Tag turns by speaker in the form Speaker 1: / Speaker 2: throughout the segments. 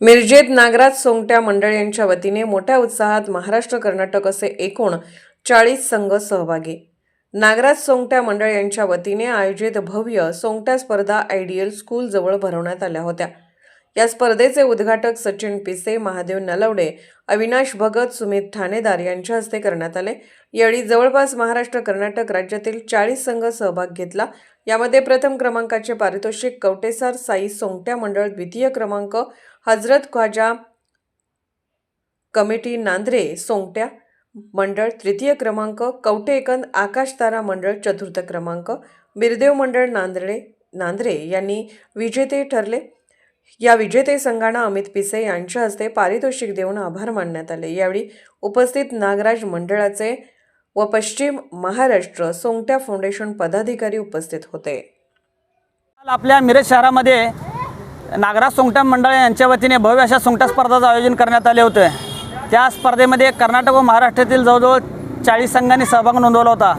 Speaker 1: मिरजेत नागराज सोंगट्या मंडळ यांच्या वतीने मोठ्या उत्साहात महाराष्ट्र कर्नाटक असे एकूण चाळीस संघ सहभागी. नागराज सोंगट्या मंडळ यांच्या वतीने आयोजित भव्य सोंगट्या स्पर्धा आयडियल स्कूलजवळ भरवण्यात आल्या होत्या. या स्पर्धेचे उद्घाटक सचिन पिसे महादेव नलवडे अविनाश भगत सुमित ठाणेदार यांच्या हस्ते करण्यात आले. यावेळी जवळपास महाराष्ट्र कर्नाटक राज्यातील चाळीस संघ सहभाग घेतला. यामध्ये प्रथम क्रमांकाचे पारितोषिक कवटेसार साई सोंगट्या मंडळ द्वितीय क्रमांक हजरत ख्वाजा कमिटी नांद्रे सोंगट्या मंडळ तृतीय क्रमांक कवटेकंद आकाश तारा मंडळ चतुर्थ क्रमांक बिरदेव मंडळ नांदळे नांद्रे यांनी विजेते ठरले. या विजेते संघांना अमित पिसे यांच्या हस्ते पारितोषिक देऊन आभार मानण्यात आले. यावेळी उपस्थित नागराज मंडळाचे व पश्चिम महाराष्ट्र सोंगट्या फाउंडेशन पदाधिकारी उपस्थित होते.
Speaker 2: काल आपल्या मिरज शहरामध्ये नागराज सोंगटा मंडळ यांच्या वतीने भव्य अशा सोंगटा स्पर्धाचं आयोजन करण्यात आले होते. त्या स्पर्धेमध्ये कर्नाटक व महाराष्ट्रातील जवळजवळ चाळीस संघांनी सहभाग नोंदवला होता.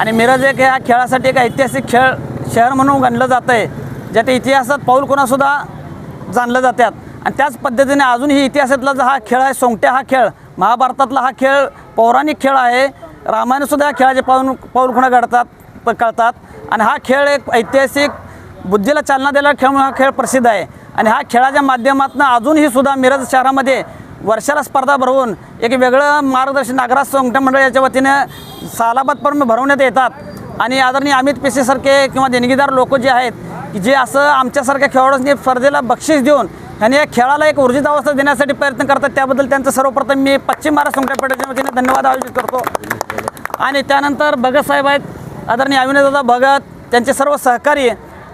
Speaker 2: आणि मिरज एक ह्या खेळासाठी एक ऐतिहासिक खेळ शहर म्हणून गणलं जातं आहे ज्याच्या इतिहासात पाऊल कोणासुद्धा जाणलं जातात आणि त्याच पद्धतीने अजूनही इतिहासातला जो हा खेळ आहे सोंगट्या हा खेळ महाभारतातला हा खेळ पौराणिक खेळ आहे. रामायणसुद्धा या खेळाचे पाऊल पाऊलखुणा घडतात प- कळतात आणि हा खेळ एक ऐतिहासिक बुद्धीला चालना देणारा खेळ हा खेळ प्रसिद्ध आहे. आणि हा खेळाच्या माध्यमातून अजूनही सुद्धा मिरज शहरामध्ये वर्षाला स्पर्धा भरवून एक वेगळं मार्गदर्शन नागराज सोंगट्या मंडळ याच्या वतीनं सालाबादपर्यंत भरवण्यात येतात. आणि आदरणीय अमित पेसेसारखे किंवा देणगीदार लोक जे आहेत की जे असं आमच्यासारख्या खेळाडूंनी स्पर्धेला बक्षीस देऊन आणि या खेळाला एक ऊर्जित अवस्था देण्यासाठी प्रयत्न करतात त्याबद्दल त्यांचं सर्वप्रथम मी पश्चिम महाराष्ट्र सोंगट्या वतीने धन्यवाद आयोजित करतो. आणि त्यानंतर भगत साहेब आहेत आदरणीय अविनाशदादा भगत त्यांचे सर्व सहकारी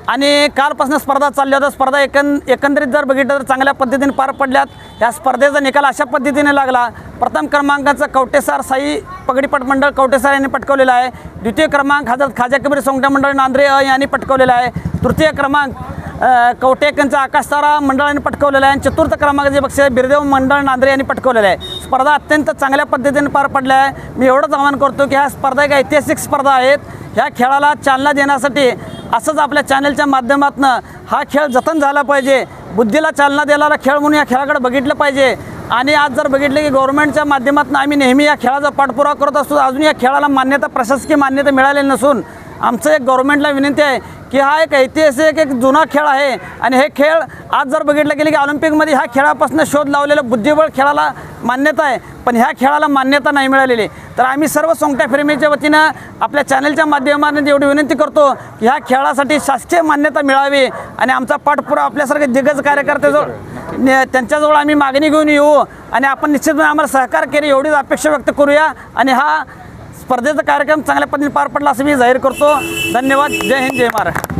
Speaker 2: आणि कालपासून स्पर्धा चालल्या होत्या स्पर्धा एकं एकंदरीत जर बघितलं तर चांगल्या पद्धतीने पार पडल्यात. ह्या स्पर्धेचा निकाल अशा पद्धतीने लागला. प्रथम क्रमांकाचा कवटेसार साई पगडीपट मंडळ कवटेसार यांनी पटकवलेला आहे. द्वितीय क्रमांक हजरत खाजा कबीर सोंगट्या मंडळ नांद्रे अ यांनी पटकवलेला आहे. तृतीय क्रमांक अ, कवटेकनचा आकाशतारा मंडळाने पटकवलेला आहे. आणि चतुर्थ क्रमांकाचे बक्षीस बिरदेव मंडळ नांद्रे यांनी पटकवलेलं आहे. स्पर्धा अत्यंत चांगल्या पद्धतीने पार पडल्या आहे. मी एवढंच आवाहन करतो की ह्या स्पर्धा एक ऐतिहासिक स्पर्धा आहेत. ह्या खेळाला चालना देण्यासाठी असंच आपल्या चॅनलच्या माध्यमातून हा खेळ जतन झाला पाहिजे. बुद्धीला चालना देणारा खेळ म्हणून या खेळाकडे बघितलं पाहिजे. आणि आज जर बघितलं की गव्हर्नमेंटच्या माध्यमातून आम्ही नेहमी या खेळाचा पाठपुरावा करत असतो अजून या खेळाला मान्यता प्रशासकीय मान्यता मिळालेली नसून आमचं एक गव्हर्नमेंटला विनंती आहे की हा एक ऐतिहासिक एक जुना खेळ आहे. आणि हे खेळ आज जर बघितलं गेलं की ऑलिम्पिकमध्ये ह्या खेळापासून शोध लावलेलं बुद्धिबळ खेळाला मान्यता आहे. पण ह्या खेळाला मान्यता नाही मिळालेली. तर आम्ही सर्व सोंगट्या फिरमीच्या वतीनं आपल्या चॅनलच्या माध्यमातून एवढी विनंती करतो की ह्या खेळासाठी शासकीय मान्यता मिळावी. आणि आमचा पाठपुरावा आपल्यासारखे दिग्गज कार्यकर्त्याजवळ त्यांच्याजवळ आम्ही मागणी घेऊन येऊ. आणि आपण निश्चितपणे आम्हाला सहकार केले एवढीच अपेक्षा व्यक्त करूया. आणि हा स्पर्धेचा कार्यक्रम चांगल्या पद्धतीने पार पडला असं मी जाहीर करतो. धन्यवाद. जय हिंद जय महाराष्ट्र.